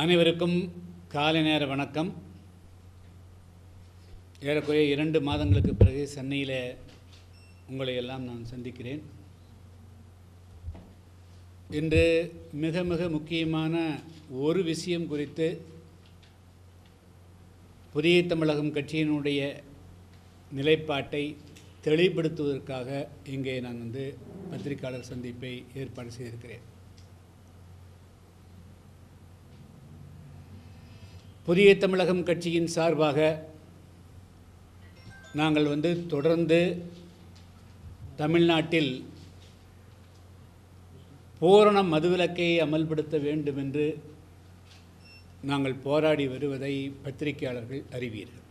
அனைவருக்கும் காலை நேர வணக்கம். ஏறக்குறைய இரண்டு மாதங்களுக்கு பிறகு சென்னையில் உங்களை எல்லாம் நான் சந்திக்கிறேன். இன்று மிக மிக முக்கியமான ஒரு விஷயம் குறித்து புதிய தமிழகம் கட்சியினுடைய நிலைப்பாட்டை தெளிவுபடுத்துவதற்காக இங்கே நான் வந்து பத்திரிகையாளர் சந்திப்பை ஏற்பாடு செய்திருக்கிறேன். புதிய தமிழகம் கட்சியின் சார்பாக நாங்கள் வந்து தொடர்ந்து தமிழ்நாட்டில் பூரண மதுவிலக்கை அமல்படுத்த வேண்டும் என்று நாங்கள் போராடி வருவதை பத்திரிகையாளர்கள் அறிவீர்கள்.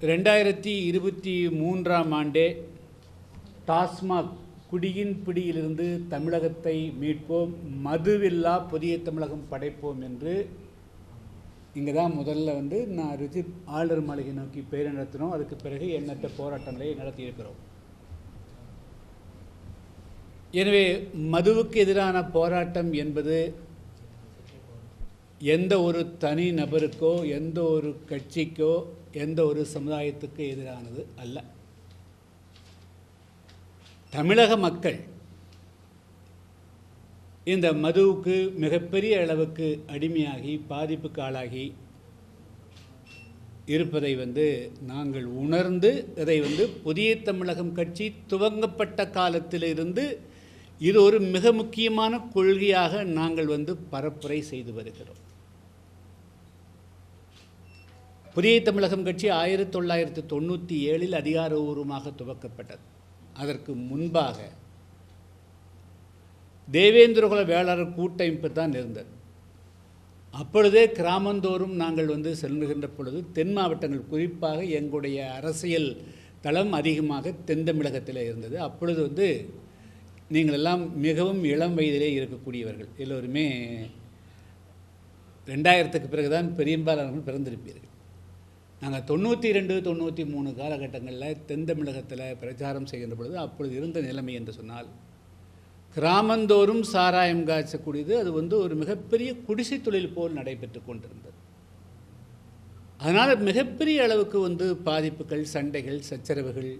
ரெண்டாயிரத்தி இருபத்தி மூன்றாம் ஆண்டே டாஸ்மாக் குடியின் பிடியிலிருந்து தமிழகத்தை மீட்போம் மதுவில்லா புதிய தமிழகம் படைப்போம் என்று இங்கே தான் முதல்ல வந்து நான் ரிஜித் ஆளுநர் மாளிகை நோக்கி பெயர் நடத்தினோம். அதுக்கு பிறகு எண்ணற்ற போராட்டங்களை நடத்தியிருக்கிறோம். எனவே மதுவுக்கு எதிரான போராட்டம் என்பது எந்த ஒரு தனி நபருக்கோ எந்த ஒரு கட்சிக்கோ எந்த ஒரு சமுதாயத்துக்கு எதிரானது அல்ல. தமிழக மக்கள் இந்த மதுவுக்கு மிகப்பெரிய அளவுக்கு அடிமையாகி பாதிப்புக்கு ஆளாகி இருப்பதை வந்து நாங்கள் உணர்ந்து இதை வந்து புதிய தமிழகம் கட்சி துவங்கப்பட்ட காலத்திலிருந்து இது ஒரு மிக முக்கியமான கொள்கையாக நாங்கள் வந்து பரப்புரை செய்து வருகிறோம். புதிய தமிழகம் கட்சி ஆயிரத்தி தொள்ளாயிரத்தி தொண்ணூற்றி ஏழில் அதிகாரபூர்வமாக துவக்கப்பட்டது. அதற்கு முன்பாக தேவேந்திரகுல வேளாளர் கூட்டமைப்பு தான் இருந்தது. அப்பொழுதே கிராமந்தோறும் நாங்கள் வந்து செல்லுகின்ற பொழுது தென் மாவட்டங்கள் குறிப்பாக எங்களுடைய அரசியல் தளம் அதிகமாக தென் தமிழகத்தில் இருந்தது. அப்பொழுது வந்து நீங்கள் எல்லாம் மிகவும் இளம் வயதிலே இருக்கக்கூடியவர்கள். எல்லோருமே ரெண்டாயிரத்துக்கு பிறகு தான் பெரியம்பாளர்கள் பிறந்திருப்பீர்கள். நாங்கள் தொண்ணூற்றி ரெண்டு தொண்ணூற்றி மூணு காலகட்டங்களில் தென் தமிழகத்தில் பிரச்சாரம் செய்கின்ற பொழுது அப்பொழுது இருந்த நிலைமை என்று சொன்னால் கிராமந்தோறும் சாராயம் காய்ச்சக்கூடியது. அது வந்து ஒரு மிகப்பெரிய குடிசை தொழில் போல் நடைபெற்று கொண்டிருந்தது. அதனால் மிகப்பெரிய அளவுக்கு வந்து பாதிப்புகள் சண்டைகள் சச்சரவுகள்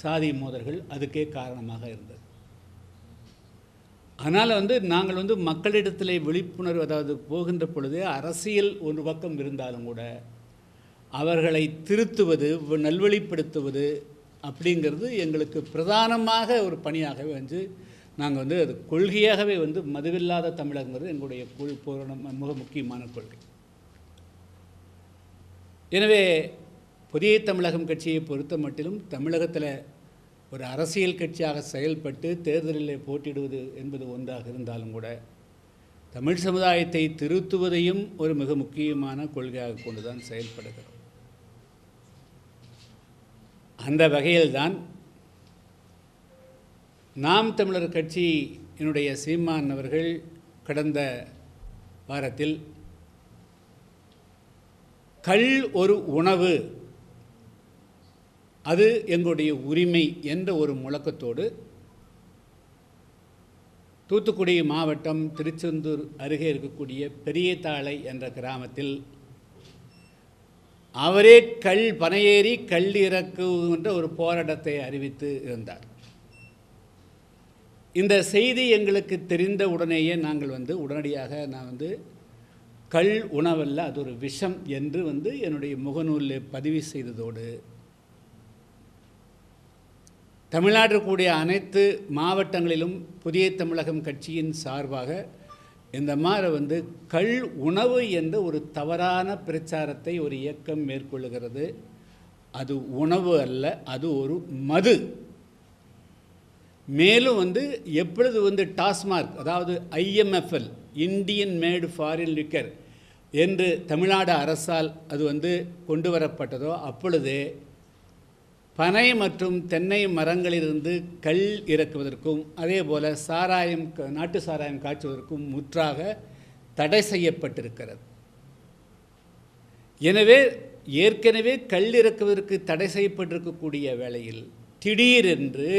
சாதி மோதல்கள் அதுக்கே காரணமாக இருந்தது. அதனால் வந்து நாங்கள் வந்து மக்களிடத்திலே விழிப்புணர்வு அதாவது போகின்ற பொழுது அரசியல் ஒரு பக்கம் இருந்தாலும் கூட அவர்களை திருத்துவது நல்வழிப்படுத்துவது அப்படிங்கிறது எங்களுக்கு பிரதானமாக ஒரு பணியாகவே வந்து நாங்கள் வந்து அது கொள்கையாகவே வந்து மதுவில்லாத தமிழகங்கிறது எங்களுடைய கொள் பூரண மிக முக்கியமான கொள்கை. எனவே புதிய தமிழகம் கட்சியை பொறுத்த மட்டிலும் தமிழகத்தில் ஒரு அரசியல் கட்சியாக செயல்பட்டு தேர்தலில் போட்டியிடுவது என்பது ஒன்றாக இருந்தாலும் கூட தமிழ் சமுதாயத்தை திருத்துவதையும் ஒரு மிக முக்கியமான கொள்கையாக கொண்டு தான் செயல்படுகிறோம். அந்த வகையில்தான் நாம் தமிழர் கட்சியினுடைய சீமான் அவர்கள் கடந்த வாரத்தில் கல் ஒரு உணவு அது எங்களுடைய உரிமை என்ற ஒரு முழக்கத்தோடு தூத்துக்குடி மாவட்டம் திருச்செந்தூர் அருகே இருக்கக்கூடிய பெரியதாளை என்ற கிராமத்தில் அவரே கல் பனையேறி கல் இறக்குகின்ற ஒரு போராட்டத்தை அறிவித்து இருந்தார். இந்த செய்தி எங்களுக்கு தெரிந்த உடனேயே நாங்கள் வந்து உடனடியாக நான் வந்து கல் உணவல்ல அது ஒரு விஷம் என்று வந்து என்னுடைய முகநூலில் பதிவு செய்ததோடு தமிழ்நாட்டில் கூடிய அனைத்து மாவட்டங்களிலும் புதிய தமிழகம் கட்சியின் சார்பாக இந்த மாதிரி வந்து கல் உணவு என்ற ஒரு தவறான பிரச்சாரத்தை ஒரு இயக்கம் மேற்கொள்ளுகிறது. அது உணவு அல்ல அது ஒரு மது. மேலும் வந்து எப்பொழுது வந்து டாஸ்மார்க் அதாவது IMFL Indian made foreign liquor என்று தமிழ்நாடு அரசால் அது வந்து கொண்டு வரப்பட்டதோ அப்பொழுதே பனை மற்றும் தென்னை மரங்களிலிருந்து கல் இறக்குவதற்கும் அதே போல் சாராயம் நாட்டு சாராயம் காய்ச்சுவதற்கும் முற்றாக தடை செய்யப்பட்டிருக்கிறது. எனவே ஏற்கனவே கல் இறக்குவதற்கு தடை செய்யப்பட்டிருக்கக்கூடிய வேளையில் திடீரென்று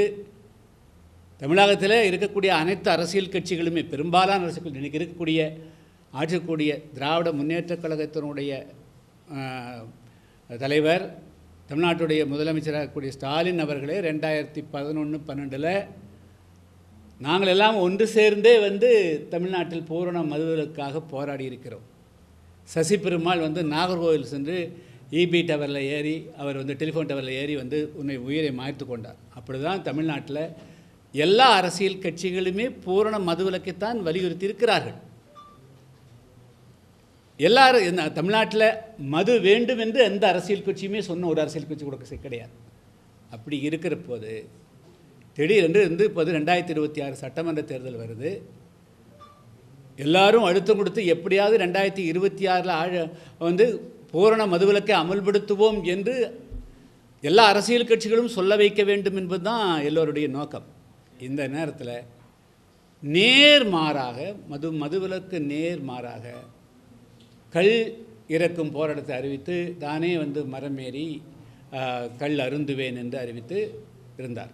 தமிழகத்தில் இருக்கக்கூடிய அனைத்து அரசியல் கட்சிகளுமே பெரும்பாலான அரசியல் இன்றைக்கி இருக்கக்கூடிய ஆற்றக்கூடிய திராவிட முன்னேற்றக் கழகத்தினுடைய தலைவர் தமிழ்நாட்டுடைய முதலமைச்சராக கூடிய ஸ்டாலின் அவர்களே ரெண்டாயிரத்தி பதினொன்று பன்னெண்டில் நாங்கள் எல்லாம் ஒன்று சேர்ந்தே வந்து தமிழ்நாட்டில் பூரண மதுவிலக்காக போராடி இருக்கிறோம். சசி பெருமாள் வந்து நாகர்கோவில் சென்று இபி டவரில் ஏறி அவர் வந்து டெலிஃபோன் டவரில் ஏறி வந்து உன்னை உயிரை மாய்த்து கொண்டார். அப்படி தான் தமிழ்நாட்டில் எல்லா அரசியல் கட்சிகளுமே பூரண மதுவிலக்கைத்தான் வலியுறுத்தி இருக்கிறார்கள் எல்லாரும் என்ன தமிழ்நாட்டில் மது வேண்டும் என்று எந்த அரசியல் கட்சியுமே சொன்ன ஒரு அரசியல் கட்சி கூட கிடையாது. அப்படி இருக்கிற போது திடீரென்று இருந்து இப்போது ரெண்டாயிரத்தி இருபத்தி ஆறு சட்டமன்ற தேர்தல் வருது. எல்லாரும் அழுத்தம் கொடுத்து எப்படியாவது ரெண்டாயிரத்தி இருபத்தி ஆறில் ஆழ வந்து பூரண மதுவிலக்கை அமல்படுத்துவோம் என்று எல்லா அரசியல் கட்சிகளும் சொல்ல வைக்க வேண்டும் என்பது தான் எல்லோருடைய நோக்கம். இந்த நேரத்தில் நேர் மாறாக மது மதுவிலக்கு நேர் மாறாக கல் இறக்கும் போராட்டத்தை அறிவித்து தானே வந்து மரமேறி கல் அருந்துவேன் என்று அறிவித்து இருந்தார்.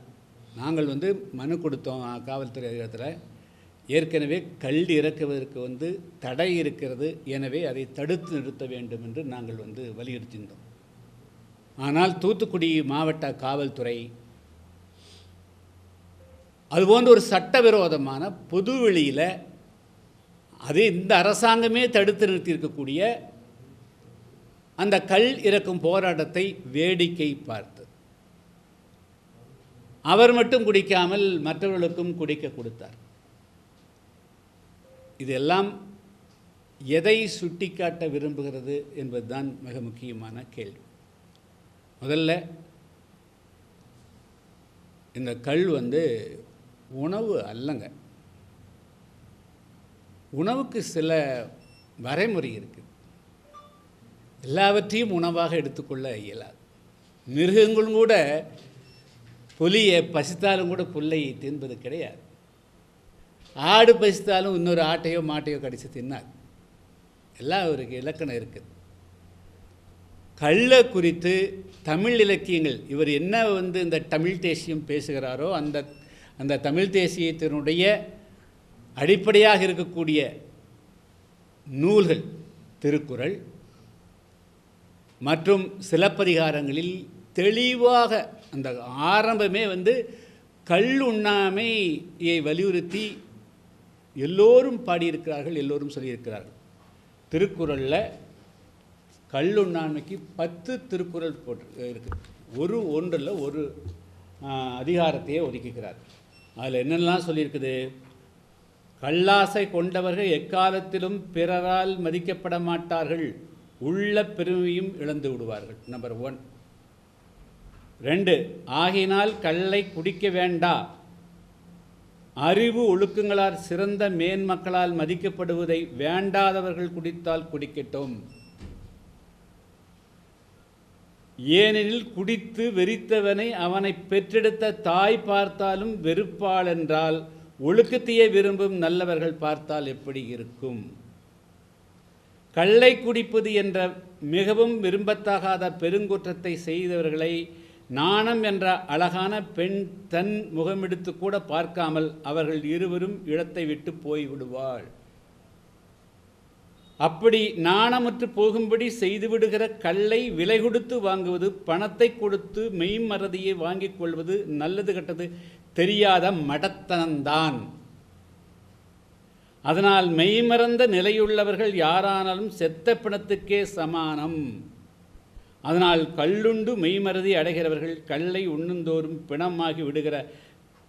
நாங்கள் வந்து மனு கொடுத்தோம் காவல்துறை அதிகாரத்தில். ஏற்கனவே கல் இறக்குவதற்கு வந்து தடை இருக்கிறது எனவே அதை தடுத்து நிறுத்த வேண்டும் என்று நாங்கள் வந்து வலியுறுத்தியிருந்தோம். ஆனால் தூத்துக்குடி மாவட்ட காவல்துறை அதுபோன்ற ஒரு சட்டவிரோதமான பொதுவெளியில் அது இந்த அரசாங்கமே தடுத்து நிறுத்தியிருக்கக்கூடிய அந்த கல் இறக்கும் போராட்டத்தை வேடிக்கை பார்த்து. அவர் மட்டும் குடிக்காமல் மற்றவர்களுக்கும் குடிக்க கொடுத்தார். இதெல்லாம் எதை சுட்டிக்காட்ட விரும்புகிறது என்பதுதான் மிக முக்கியமான கேள்வி. முதல்ல இந்த கல் வந்து உணவு அல்லங்க. உணவுக்கு சில வரைமுறை இருக்குது எல்லாவற்றையும் உணவாக எடுத்துக்கொள்ள இயலாது. மிருகங்களும் கூட புலியை பசித்தாலும் கூட புல்லை தின்பது கிடையாது. ஆடு பசித்தாலும் இன்னொரு ஆட்டையோ மாட்டையோ கடித்து தின்னாது எல்லாம் ஒரு இலக்கணம் இருக்குது கள்ள குறித்து தமிழ் இலக்கியங்கள் இவர் என்ன வந்து இந்த தமிழ் தேசியம் பேசுகிறாரோ அந்த அந்த தமிழ் தேசியத்தினுடைய அடிப்படையாக இருக்கக்கூடிய நூல்கள் திருக்குறள் மற்றும் சிலப்பதிகாரங்களில் தெளிவாக அந்த ஆரம்பமே வந்து கல் உண்ணாமையை வலியுறுத்தி எல்லோரும் பாடியிருக்கிறார்கள் எல்லோரும் சொல்லியிருக்கிறார்கள். திருக்குறளில் கல்லுண்ணாண்மைக்கு பத்து திருக்குறள் போட்டு இருக்குது ஒரு ஒன்றில் ஒரு அதிகாரத்தையே ஒதுக்கிக்கிறார் அதில் என்னெல்லாம் சொல்லியிருக்குது? கல்லாசை கொண்டவர்கள் எக்காலத்திலும் பிறரால் மதிக்கப்பட மாட்டார்கள். உள்ள பெருமையும் இழந்து விடுவார்கள். நம்பர் ஒன் ரெண்டு ஆகினால் கல்லை குடிக்க வேண்டா. அறிவு ஒழுக்கங்களால் சிறந்த மேன்மக்களால் மதிக்கப்படுவதை வேண்டாதவர்கள் குடித்தால் குடிக்கட்டும். ஏனெனில் குடித்து வெறித்தவனை அவனை பெற்றெடுத்த தாய் பார்த்தாலும் வெறுப்பாள் என்றால் ஒழுக்கத்தையே விரும்பும் நல்லவர்கள் பார்த்தால் எப்படி இருக்கும்? கள்ளை குடிப்பது என்ற மிகவும் விரும்பத்தகாத பெருங்குற்றத்தை செய்தவர்களை நாணம் என்ற அழகான பெண் தன் முகமெடுத்து கூட பார்க்காமல் அவர்கள் இருவரும் இடத்தை விட்டு போய்விடுவாள். அப்படி நாணமற்று போகும்படி செய்துவிடுகிற கல்லை விலை கொடுத்து வாங்குவது பணத்தை கொடுத்து மெய்மறதியை வாங்கிக் கொள்வது நல்லது கெட்டது தெரியாத மடத்தனம்தான். அதனால் மெய்மறந்த நிலையுள்ளவர்கள் யாரானாலும் செத்த பிணத்துக்கே சமானம். அதனால் கல்லுண்டு மெய்மறதி அடைகிறவர்கள் கல்லை உண்ணுந்தோறும் பிணமாகி விடுகிற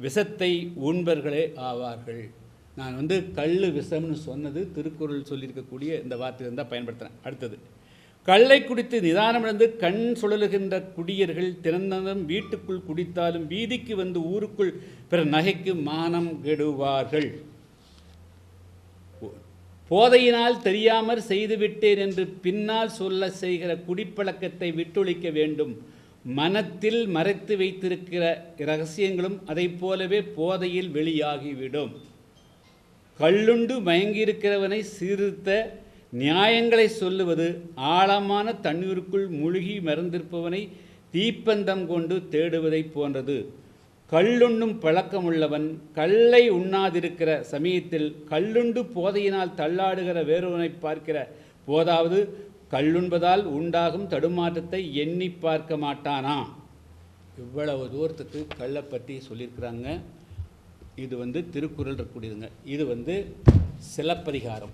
விஷத்தை உண்பர்களே ஆவார்கள். நான் வந்து கல் விஷம்னு சொன்னது திருக்குறள் சொல்லியிருக்கக்கூடிய இந்த வார்த்தையை தான் பயன்படுத்துகிறேன் அடுத்தது கள்ளை குடித்து நிதானமிழந்து கண் சுழலுகின்ற குடியர்கள் திறந்தனும் வீட்டுக்குள் குடித்தாலும் வீதிக்கு வந்து ஊருக்குள் பிற நகைக்கு மானம் கெடுவார்கள். போதையினால் தெரியாமற் செய்துவிட்டேன் என்று பின்னால் சொல்ல செய்கிற குடிப்பழக்கத்தை விட்டொழிக்க வேண்டும். மனத்தில் மறைத்து வைத்திருக்கிற இரகசியங்களும் அதைப் போலவே போதையில் வெளியாகிவிடும். கள்ளுண்டு மயங்கியிருக்கிறவனை சீர்திருத்த நியாயங்களை சொல்லுவது ஆழமான தண்ணீருக்குள் முழுகி மறந்திருப்பவனை தீப்பந்தம் கொண்டு தேடுவதைப் போன்றது. கள்ளுண்ணும் பழக்கமுள்ளவன் கல்லை உண்ணாதிருக்கிற சமயத்தில் கள்ளுண்டு போதையினால் தள்ளாடுகிற வேறொருவனை பார்க்கிற போதாவது கள்ளுண்பதால் உண்டாகும் தடுமாற்றத்தை எண்ணி பார்க்க மாட்டானா? இவ்வளவு தூரத்துக்கு கல்லை பற்றி சொல்லியிருக்கிறாங்க. இது வந்து திருக்குறள் இருக்கக்கூடியதுங்க. இது வந்து சிலப்பதிகாரம்.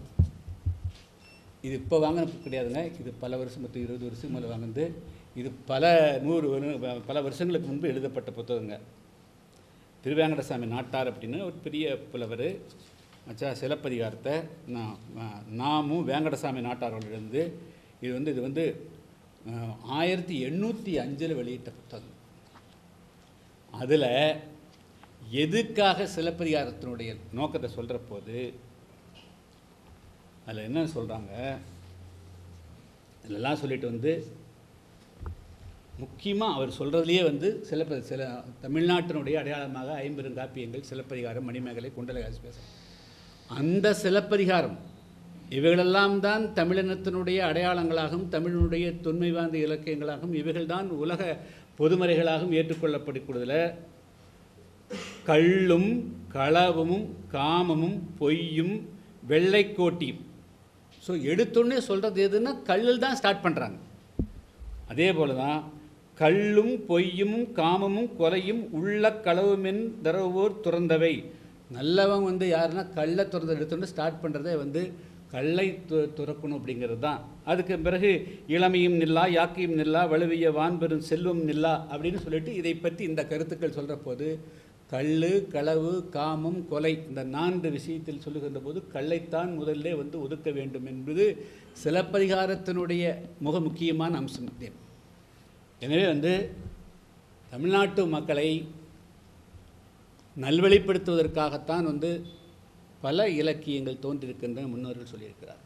இது இப்போ வாங்கினது கிடையாதுங்க. இது பல வருஷம் மொத்தம் இருபது வருஷம் மேலே வாங்கினது. இது பல நூறு வரு- பல வருஷங்களுக்கு முன்பு எழுதப்பட்ட புத்தகங்க. திருவேங்கடசாமி நாட்டார் அப்படின்னு ஒரு பெரிய புலவர். மச்சா சிலப்பதிகாரத்தை நான் நாமும் வேங்கடசாமி நாட்டாரோட இது வந்து இது வந்து ஆயிரத்தி எண்ணூற்றி அஞ்சில் வெளியிட்ட புத்தகம். அதில் எதுக்காக சிலப்பதிகாரத்தினுடைய நோக்கத்தை சொல்கிற போது அதில் என்ன சொல்கிறாங்க இதெல்லாம் சொல்லிட்டு வந்து முக்கியமாக அவர் சொல்கிறதுலேயே வந்து சிலப்ப சில தமிழ்நாட்டினுடைய அடையாளமாக ஐம்பெருங்காப்பியங்கள் சிலப்பதிகாரம் மணிமேகலை குண்டலகாசி பேச. அந்த சிலப்பதிகாரம் இவைகளெல்லாம் தான் தமிழினத்தினுடைய அடையாளங்களாகவும் தமிழினுடைய தொன்மை வாய்ந்த இலக்கியங்களாகவும் இவைகள்தான் உலக பொதுமறைகளாகவும் ஏற்றுக்கொள்ளப்படக்கூடியதில் கள்ளும் களவும் காமமும் பொய்யும் வெள்ளைக்கோட்டியும். ஸோ எடுத்தோடனே சொல்கிறது எதுன்னா கல்லில் தான் ஸ்டார்ட் பண்ணுறாங்க அதே போல தான் கள்ளும் பொய்யும் காமமும் கொலையும் உள்ள களவுமென் தரவோர் துறந்தவை. நல்லவங்க வந்து யாருன்னா கல்லை துறந்து எடுத்தோன்னு ஸ்டார்ட் பண்ணுறதே வந்து கல்லை து துறக்கணும் அப்படிங்கிறது தான். அதுக்கு பிறகு இளமையும் நில்லா யாக்கையும் நில்லா வலுவிய வான்பெரும் செல்வம் நில்லா அப்படின்னு சொல்லிட்டு இதை பற்றி இந்த கருத்துக்கள் சொல்கிற போது கள்ளு களவு காமம் கொலை இந்த நான்கு விஷயத்தில் சொல்லுகின்ற போது கள்ளைத்தான் முதல்ல வந்து ஒதுக்க வேண்டும் என்பது சிலப்பதிகாரத்தினுடைய மிக முக்கியமான அம்சம் எனவே வந்து தமிழ்நாட்டு மக்களை நல்வழிப்படுத்துவதற்காகத்தான் வந்து பல இலக்கியங்கள் தோன்றியிருக்கின்ற முன்னோர்கள் சொல்லியிருக்கிறார்.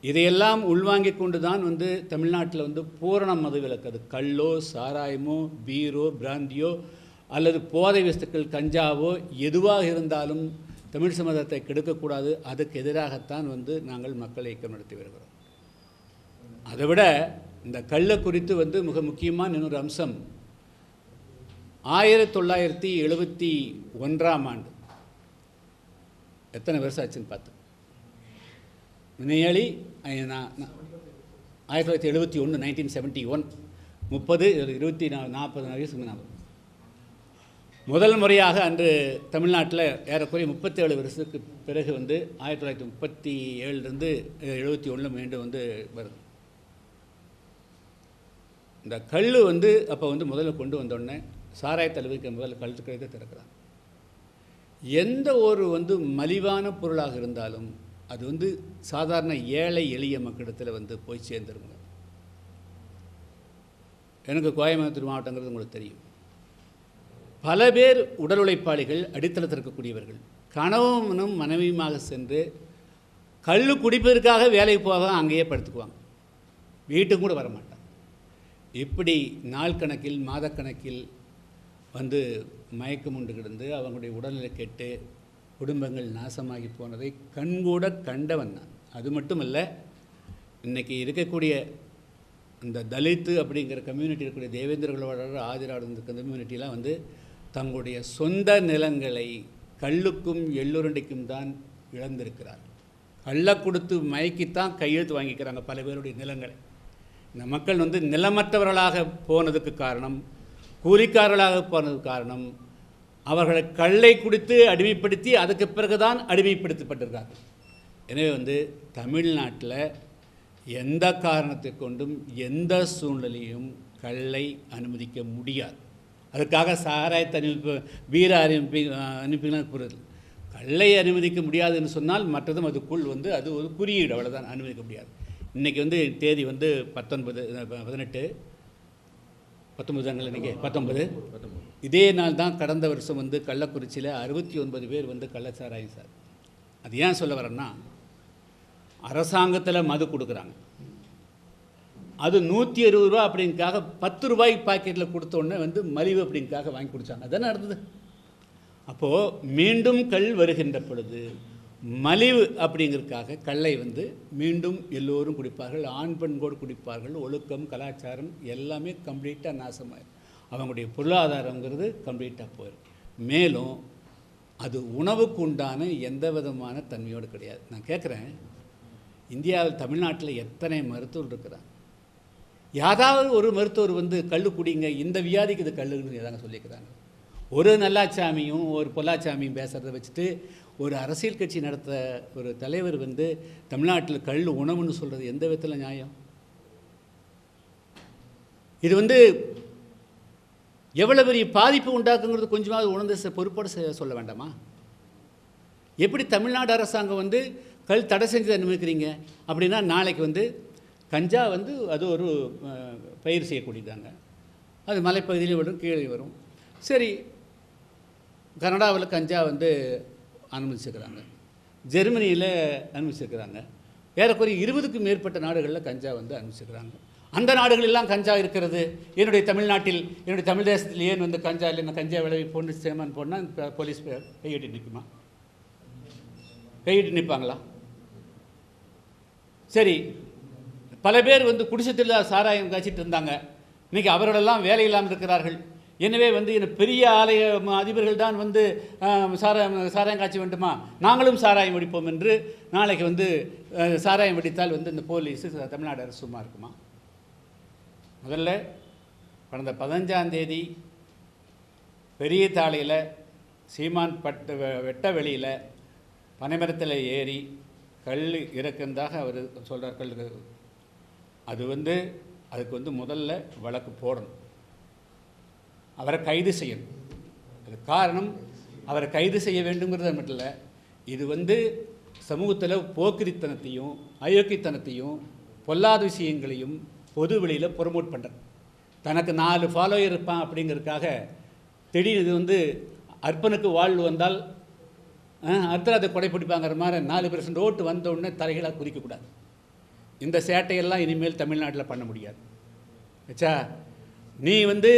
இதையெல்லாம் உள்வாங்கிக் கொண்டு தான் வந்து தமிழ்நாட்டில் வந்து பூரண மதுவிலக்கு. அது கள்ளோ சாராயமோ பீரோ பிராந்தியோ அல்லது போதை வஸ்துக்கள் கஞ்சாவோ எதுவாக இருந்தாலும் தமிழ் சமூகத்தை கெடுக்கக்கூடாது. அதுக்கு எதிராகத்தான் வந்து நாங்கள் மக்கள் இயக்கம் நடத்தி வருகிறோம். அதை விட இந்த கள்ள குறித்து வந்து மிக முக்கியமான இன்னொரு அம்சம். ஆயிரத்தி தொள்ளாயிரத்தி எழுபத்தி ஒன்றாம் ஆண்டு. எத்தனை வருஷம் ஆச்சுன்னு பார்த்தோம். வினையாளி நான் ஆயிரத்தி தொள்ளாயிரத்தி எழுபத்தி ஒன்று நைன்டீன் செவன்ட்டி ஒன் முப்பது இருபத்தி நா நாற்பது வயசுக்கு நான் முதல் முறையாக அன்று தமிழ்நாட்டில் ஏறக்குறைய முப்பத்தேழு வருஷத்துக்கு பிறகு வந்து ஆயிரத்தி தொள்ளாயிரத்தி முப்பத்தி ஏழுலேருந்து எழுபத்தி ஒன்று மீண்டும் வந்து வருது. இந்த கல் வந்து அப்போ வந்து முதல்ல கொண்டு வந்தோடனே சாராய தலைவிக்கு முதல்ல கல் கழுத்தை திறக்கிறாங்க. எந்த ஒரு வந்து மலிவான பொருளாக இருந்தாலும் அது வந்து சாதாரண ஏழை எளிய மக்களிடத்தில் வந்து போய் சேர்ந்துருங்க. எனக்கு கோயம்புத்தூர் மாவட்டங்கிறது உங்களுக்கு தெரியும். பல பேர் உடல் உழைப்பாளிகள் அடித்தளத்தில் இருக்கக்கூடியவர்கள். கணவனும் மனைவியுமாக சென்று கல் குடிப்பதற்காக வேலைக்கு போக அங்கேயே படுத்துக்குவாங்க. வீட்டுக்கு கூட வரமாட்டாங்க. இப்படி நாள் கணக்கில் மாதக்கணக்கில் வந்து மயக்கம் உண்டு கிடந்து அவங்களுடைய உடல்நிலை கெட்டு குடும்பங்கள் நாசமாகி போனதை கண்கூட கண்டவன் நான். அது மட்டுமல்ல இன்றைக்கி இருக்கக்கூடிய இந்த தலித்து அப்படிங்கிற கம்யூனிட்டி இருக்கக்கூடிய தேவேந்திரர்களோட ஆதிராடு இந்த கம்யூனிட்டிலாம் வந்து தங்களுடைய சொந்த நிலங்களை கல்லுக்கும் எள்ளுருண்டைக்கும் தான் இழந்திருக்கிறார். கள்ள கொடுத்து மயக்கித்தான் கையெழுத்து வாங்கிக்கிறாங்க பல பேருடைய நிலங்களை. இந்த மக்கள் வந்து நிலமற்றவர்களாக போனதுக்கு காரணம் கூலிக்காரர்களாக போனதுக்கு காரணம் அவர்களை கல்லை குடித்து அடிமைப்படுத்தி அதுக்கு பிறகுதான் அடிமைப்படுத்தப்பட்டிருக்கார்கள் எனவே வந்து தமிழ்நாட்டில் எந்த காரணத்தை கொண்டும் எந்த சூழ்நிலையும் கல்லை அனுமதிக்க முடியாது. அதுக்காக சாராயத்தை அனுப்பி வீர அனுப்பி அனுப்பிலாம் கூறுது. கள்ளை அனுமதிக்க முடியாதுன்னு சொன்னால் மற்றதும் அதுக்குள் வந்து அது ஒரு குறியீடு அவ்வளோதான் அனுமதிக்க முடியாது. இன்றைக்கி வந்து தேதி வந்து பத்தொன்பது பதினெட்டு. பத்தொன்பதாங்களா இன்றைக்கி பத்தொன்பது. இதே நாள் தான் கடந்த வருஷம் வந்து கள்ளக்குறிச்சியில் அறுபத்தி ஒன்பது பேர் வந்து கள்ளச்சாராயம் சார். அது ஏன் சொல்ல வரேன்னா அரசாங்கத்தில் மது கொடுக்குறாங்க. அது நூற்றி அறுபது ரூபா அப்படிங்காக பத்து ரூபாய் பாக்கெட்டில் கொடுத்த உடனே வந்து மலிவு அப்படிங்காக வாங்கி கொடுத்தாங்க அதானே நடந்தது? அப்போது மீண்டும் கல் வருகின்ற பொழுது மலிவு அப்படிங்கிறதுக்காக கல்லை வந்து மீண்டும் எல்லோரும் குடிப்பார்கள் ஆண் பெண் கூட குடிப்பார்கள் ஒழுக்கம் கலாச்சாரம் எல்லாமே கம்ப்ளீட்டாக நாசமாயிரும் அவங்களுடைய பொருளாதாரங்கிறது கம்ப்ளீட்டாக போயிடும் மேலும் அது உணவுக்கு உண்டான எந்த விதமான தன்மையோடு கிடையாது. நான் கேட்குறேன் இந்தியாவில் தமிழ்நாட்டில் எத்தனை மருத்துவர் இருக்கிறாங்க? யாராவது ஒரு மருத்துவர் வந்து கல் குடிங்க இந்த வியாதிக்கு இது கல்லுன்னு ஏதாங்க சொல்லிக்கிறாங்க ஒரு நல்லாச்சாமியும் ஒரு பொல்லாச்சாமியும் பேசுகிறத வச்சுட்டு ஒரு அரசியல் கட்சி நடத்த ஒரு தலைவர் வந்து தமிழ்நாட்டில் கல் உணவுன்னு சொல்கிறது எந்த விதத்தில் நியாயம்? இது வந்து எவ்வளோ பெரிய பாதிப்பு உண்டாக்குங்கிறது கொஞ்சமாவது உணர்ந்து பொறுப்போடு சொல்ல வேண்டாமா? எப்படி தமிழ்நாடு அரசாங்கம் வந்து கல் தடை செஞ்சதை அனுமதிக்கிறீங்க அப்படின்னா நாளைக்கு வந்து கஞ்சா வந்து அது ஒரு பயிர் செய்யக்கூடியதாங்க. அது மலைப்பகுதியிலே வரும் கீழே வரும். சரி கனடாவில் கஞ்சா வந்து அனுமதிச்சிருக்கிறாங்க. ஜெர்மனியில் அனுமதிச்சிருக்கிறாங்க. ஏறக்குறைய இருபதுக்கும் மேற்பட்ட நாடுகளில் கஞ்சா வந்து அனுமதிச்சிருக்கிறாங்க. அந்த நாடுகளெல்லாம் கஞ்சா இருக்கிறது. என்னுடைய தமிழ்நாட்டில் என்னுடைய தமிழ் தேசத்தில் ஏன் வந்து கஞ்சா இல்லை? நான் கஞ்சா விளைவி போட்டு சேமன் போனால் போலீஸ் கையிட்டு நிற்குமா? கையிட்டு நிற்பாங்களா? சரி பல பேர் வந்து குடிசத்தில் சாராயம் காய்ச்சிட்டு இருந்தாங்க. இன்றைக்கி அவர்களெல்லாம் வேலை இல்லாமல் இருக்கிறார்கள். எனவே வந்து இந்த பெரிய ஆலய அதிபர்கள் தான் வந்து சாராயம் சாராயம் காய்ச்ச வேண்டுமா? நாங்களும் சாராயம் வெடிப்போம் என்று நாளைக்கு வந்து சாராயம் வெடித்தால் வந்து இந்த போலீஸ் தமிழ்நாடு அரசு சும்மா இருக்குமா? முதல்ல கடந்த பதினஞ்சாந்தேதி பெரிய தாளையில் சீமான் பட்டு வெட்ட வெளியில் பனைமரத்தில் ஏறி கல் இறக்குந்தாக அவர் சொல்கிறார் கல் அது வந்து அதுக்கு வந்து முதல்ல வழக்கு போடணும். அவரை கைது செய்யணும். அது காரணம் அவரை கைது செய்ய வேண்டுங்கிறது மட்டும் இல்லை இது வந்து சமூகத்தில் போக்கிரித்தனத்தையும் அயோக்கியத்தனத்தையும் பொல்லாத விஷயங்களையும் பொது வெளியில் ப்ரொமோட் பண்ணுறது தனக்கு நாலு ஃபாலோயர் இருப்பான் அப்படிங்கிறதுக்காக திடீர்னு இது வந்து அர்ப்பனுக்கு வாழ்வு வந்தால் அஹ், அர்த்தராத்தை கொடை பிடிப்பாங்கிற மாதிரி நாலு பெர்சன்ட் ஓட்டு வந்த உடனே தலைகளாக குறிக்கக்கூடாது இந்த சேட்டையெல்லாம் இனிமேல் தமிழ்நாட்டில் பண்ண முடியாது. ஆச்சா நீ வந்து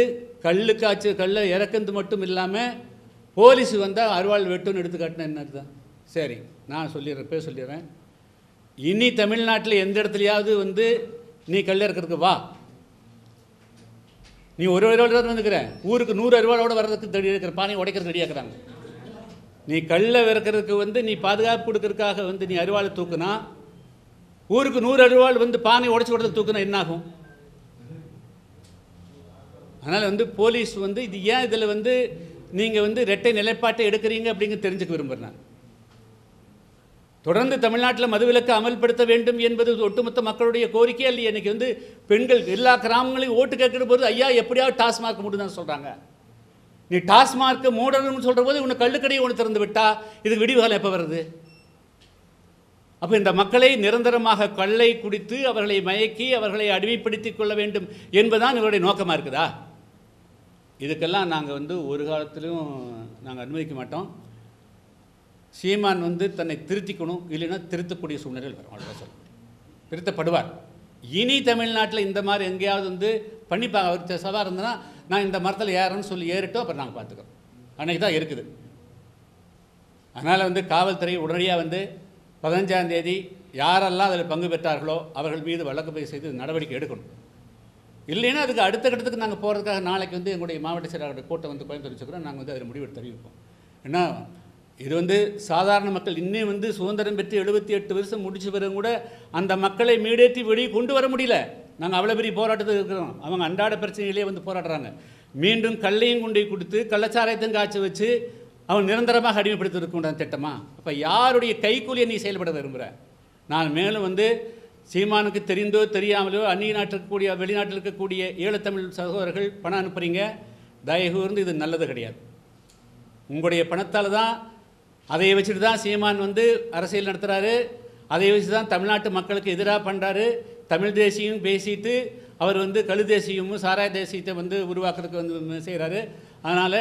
கல் காய்ச்சி கல்லை இறக்குறது மட்டும் இல்லாமல் போலீஸ் வந்தால் அருவாள் வெட்டுன்னு எடுத்து காட்டின என்ன சரி நான் சொல்லிடுறேன் பேர் சொல்லிடுறேன். இனி தமிழ்நாட்டில் எந்த இடத்துலையாவது வந்து நீ கல் இறக்கிறதுக்கு வா. நீ ஒரு அருவாள் தான் வந்துக்கிற ஊருக்கு நூறு அருவாளோட வர்றதுக்கு ரெடி இருக்கிற பானை உடைக்கிறது ரெடியாக்குறாங்க நீ கல்லை விறக்கிறதுக்கு வந்து நீ பாதுகாப்பு கொடுக்கறதுக்காக வந்து நீ அருவாளை தூக்குனா ஊருக்கு நூறு அருவாள் வந்து பானை உடச்சி கொடுத்து தூக்குனா என்னாகும்? அதனால் வந்து போலீஸ் வந்து இது ஏன் இதில் வந்து நீங்கள் வந்து ரெட்டை நிலைப்பாட்டை எடுக்கிறீங்க அப்படிங்க தெரிஞ்சுக்க விரும்புகிறேன் நான். தொடர்ந்து தமிழ்நாட்டில் மதுவிலக்கு அமல்படுத்த வேண்டும் என்பது ஒட்டுமொத்த மக்களுடைய கோரிக்கை இல்லையே இன்னைக்கு வந்து பெண்கள் எல்லா கிராமங்களையும் ஓட்டு கேட்கிற போது ஐயா எப்படியாவது டாஸ்மார்க் மூடுதான் சொல்கிறாங்க நீ டாஸ்மார்க்கை மூடணும்னு சொல்கிற போது உன்னை கள்ளுக்கடையை ஒன்று திறந்து விட்டா இதுக்கு விடிவுகாலம் எப்போ வருது? அப்போ இந்த மக்களை நிரந்தரமாக கள்ளை குடித்து அவர்களை மயக்கி அவர்களை அடிமைப்படுத்திக் கொள்ள வேண்டும் என்பதுதான் இவருடைய நோக்கமாக இருக்குதா? இதுக்கெல்லாம் நாங்கள் வந்து ஒரு காலத்திலும் நாங்கள் அனுமதிக்க மாட்டோம். சீமான் வந்து தன்னை திருத்திக்கணும் இல்லைன்னா திருத்தக்கூடிய சூழ்நிலையில் வரும். அவ்வளோதான் சொல்ல திருத்தப்படுவார். இனி தமிழ்நாட்டில் இந்த மாதிரி எங்கேயாவது வந்து பண்ணிப்பாங்க அவர் சவால் இருந்ததுன்னா நான் இந்த மரத்தில் ஏறேன்னு சொல்லி ஏறிட்டோம் அப்புறம் நாங்கள் பார்த்துக்கிறோம். அன்னைக்கு தான் இருக்குது. அதனால் வந்து காவல்துறை உடனடியாக வந்து பதினஞ்சாம் தேதி யாரெல்லாம் அதில் பங்கு பெற்றார்களோ அவர்கள் மீது வழக்கு பதிவு செய்து நடவடிக்கை எடுக்கணும். இல்லைன்னா அதுக்கு அடுத்த கட்டத்துக்கு நாங்கள் போகிறதுக்காக நாளைக்கு வந்து எங்களுடைய மாவட்ட செயலாளருடைய கூட்டம் வந்து கோயம்புத்தூர் வச்சுக்கிறோம். நாங்கள் வந்து அதில் முடிவு தெரிவிப்போம் ஏன்னா இது வந்து சாதாரண மக்கள் இன்னும் வந்து சுதந்திரம் பெற்று எழுபத்தி எட்டு வருஷம் முடிச்ச பிறகு கூட அந்த மக்களை மீடேற்றி வெளியே கொண்டு வர முடியல. நாங்கள் அவ்வளோ பெரிய போராட்டத்தில் இருக்கிறோம். அவங்க அன்றாட பிரச்சனையிலே வந்து போராடுறாங்க. மீண்டும் கல்லையும் கொண்டு கொடுத்து கள்ளச்சாராயத்தையும் காய்ச்சி வச்சு அவன் நிரந்தரமாக அடிமைப்படுத்துவதற்குண்டான திட்டமா? அப்போ யாருடைய கைக்கூலியை நீ செயல்பட விரும்புகிற நான் மேலும் வந்து சீமானுக்கு தெரிந்தோ தெரியாமலோ அந்நிய நாட்டில் இருக்கக்கூடிய வெளிநாட்டில் இருக்கக்கூடிய ஈழத்தமிழ் சகோதரர்கள் பணம் அனுப்புகிறீங்க தயகூர்ந்து இது நல்லது கிடையாது. உங்களுடைய பணத்தால் தான் அதை வச்சுட்டு தான் சீமான் வந்து அரசியல் நடத்துகிறாரு அதை வச்சு தான் தமிழ்நாட்டு மக்களுக்கு எதிராக பண்ணுறாரு தமிழ் தேசியம் பேசிட்டு அவர் வந்து கழு தேசியமும் சாராய தேசியத்தை வந்து உருவாக்குறதுக்கு வந்து செய்கிறாரு அதனால்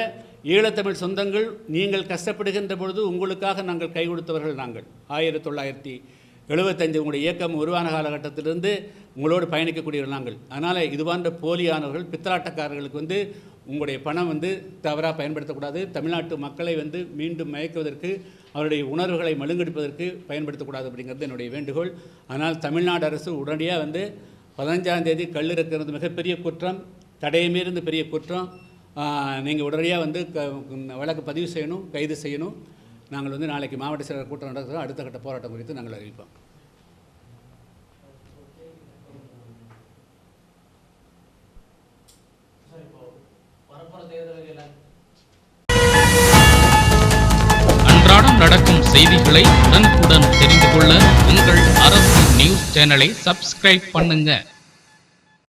ஈழத்தமிழ் சொந்தங்கள் நீங்கள் கஷ்டப்படுகின்ற பொழுது உங்களுக்காக நாங்கள் கை கொடுத்தவர்கள் நாங்கள். ஆயிரத்தி தொள்ளாயிரத்தி எழுபத்தஞ்சு உங்களுடைய இயக்கம் உருவான காலகட்டத்திலிருந்து உங்களோடு பயணிக்கக்கூடியவர்கள் நாங்கள். அதனால் இது போன்ற போலியானவர்கள் பித்தலாட்டக்காரர்களுக்கு வந்து உங்களுடைய பணம் வந்து தவறாக பயன்படுத்தக்கூடாது. தமிழ்நாட்டு மக்களை வந்து மீண்டும் மயக்குவதற்கு அவருடைய உணர்வுகளை மழுங்கெடுப்பதற்கு பயன்படுத்தக்கூடாது அப்படிங்கிறது என்னுடைய வேண்டுகோள். ஆனால் தமிழ்நாடு அரசு உடனடியாக வந்து பதினஞ்சாம் தேதி கல் இருக்கிறது மிகப்பெரிய குற்றம் தடையை பெரிய குற்றம். நீங்கள் உடனடியாக வந்து க வழக்கு பதிவு செய்யணும் கைது செய்யணும். நாங்கள் வந்து நாளைக்கு மாவட்ட செயலர் கூட்டம் நடத்துகிறோம் அடுத்த கட்ட போராட்டம் குறித்து நாங்கள் அறிவிப்போம். அன்றாடம் நடக்கும் செய்திகளை உடனுக்குடன் தெரிந்து கொள்ள உங்கள் அரசு நியூஸ் சேனலை சப்ஸ்கிரைப் பண்ணுங்க.